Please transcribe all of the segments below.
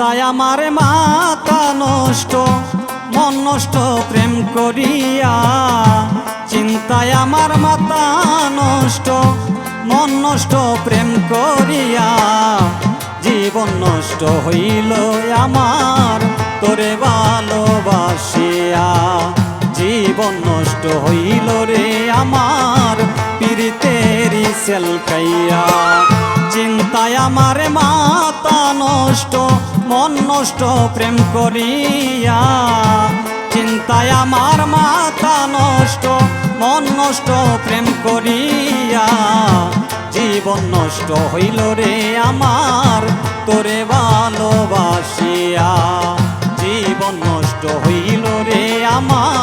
আমার মাতা নষ্ট, মন নষ্ট, প্রেম করিয়া। চিন্তায় আমার মাতা নষ্ট, মন নষ্ট, প্রেম করিয়া। জীবন নষ্ট হইল আমার, তোরে ভালোবাসিয়া। জীবন নষ্ট হইল রে আমার, পীড়িতেরি সেলকাইয়া। চিন্তায় আমার মাতা নষ্ট মন নষ্ট প্রেম করিয়া, চিন্তায় আমার মাথা নষ্ট, মন নষ্ট প্রেম করিয়া। জীবন নষ্ট হইল রে আমার, তোরে ভালোবাসিয়া। জীবন নষ্ট হইল রে আমার।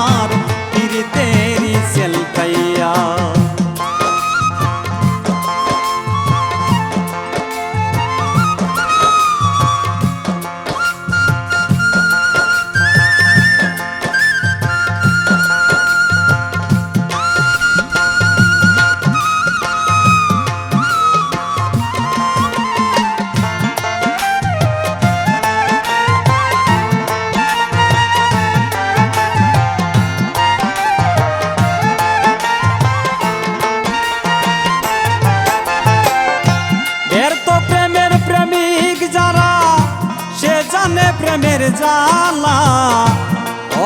প্রেমের জ্বালা,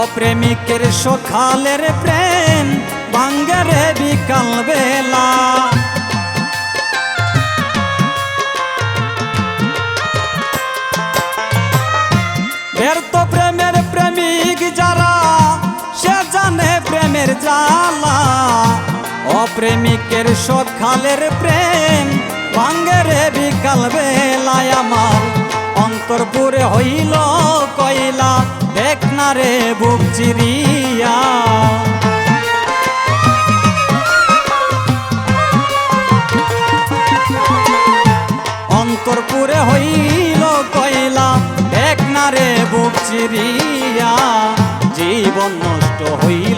অপ্রেমিকের সখালের প্রেম ভাঙ্গেরে বিকাল বেলা। তো প্রেমের প্রেমিক যারা, সে জানে প্রেমের জ্বালা, অপ্রেমিকের সখালের প্রেম ভাঙ্গেরে বিকাল বেলায় আমার অন্তরপুরে হইল কইলা দেখ না রে বুক চিরিয়া। অন্তরপুরে হইল কইলা দেখ না রে বুক চিরিয়া। জীবন নষ্ট হইল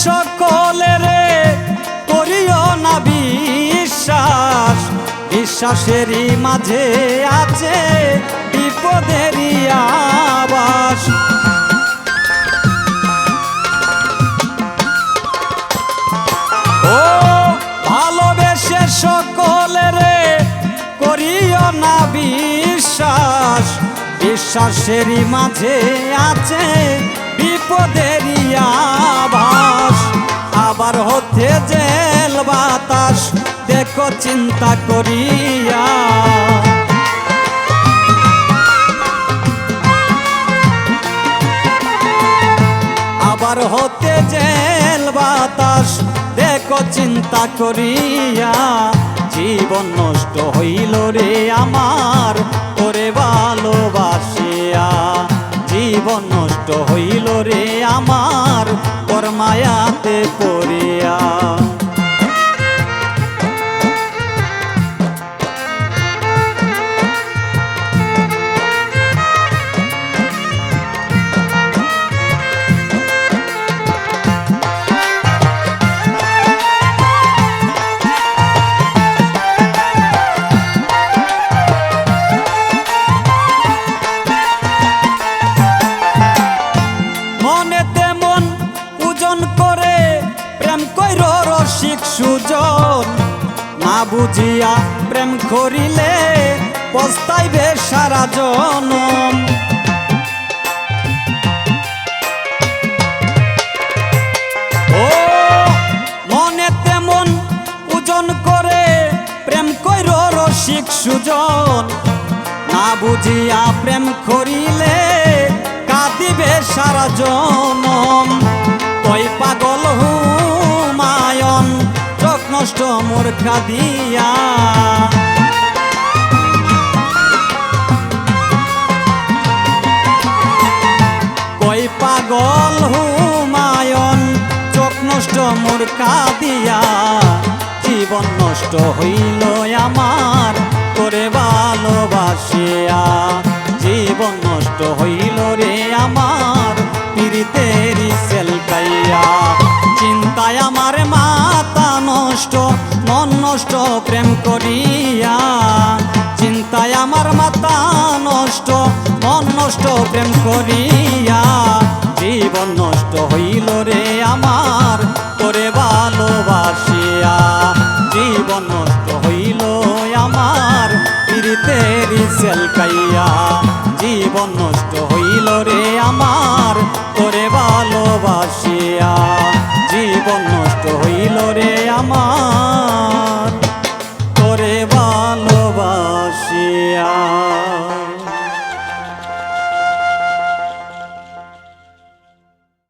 ভালোবেসে সকলের করিও না বিশ্বাস। বিশ্বাসেরই মাঝে আছে বিপদেরই আবাস। ও, ভালোবেসে সকলের করিও না বিশ্বাস। বিশ্বাসেরই মাঝে আছে বিপদেরই আভাস। আবার হতে জেল বাতাস, দেখো চিন্তা করিয়া। আবার হতে জেল বাতাস, দেখো চিন্তা করিয়া। জীবন নষ্ট হইল রে আমার। মায়াতে পড়িয়া প্রেম কইর রসিক সুজন। না বুঝিয়া প্রেম করিলে পস্তাইবে সারা জনম। ও, মনে তেমন ওজন করে প্রেম কইর রসিক সুজন। না বুঝিয়া প্রেম করিলে কাঁদিবে সারা জনম। নষ্ট মোর দিয়া কই পাগল হুমায়ন চোখ নষ্ট মোর কাঁদিয়া। জীবন নষ্ট হইল আমার। করিয়া। চিন্তায় আমার মাতা নষ্ট, মন নষ্ট, প্রেম করিয়া। জীবন নষ্ট হইল রে আমার, তোরে ভালোবাসিয়া। জীবন নষ্ট হইল আমার পিরিতেরি সেলকাইয়া জীবন নষ্ট হইল রে আমার, তোরে ভালোবাসিয়া। জীবন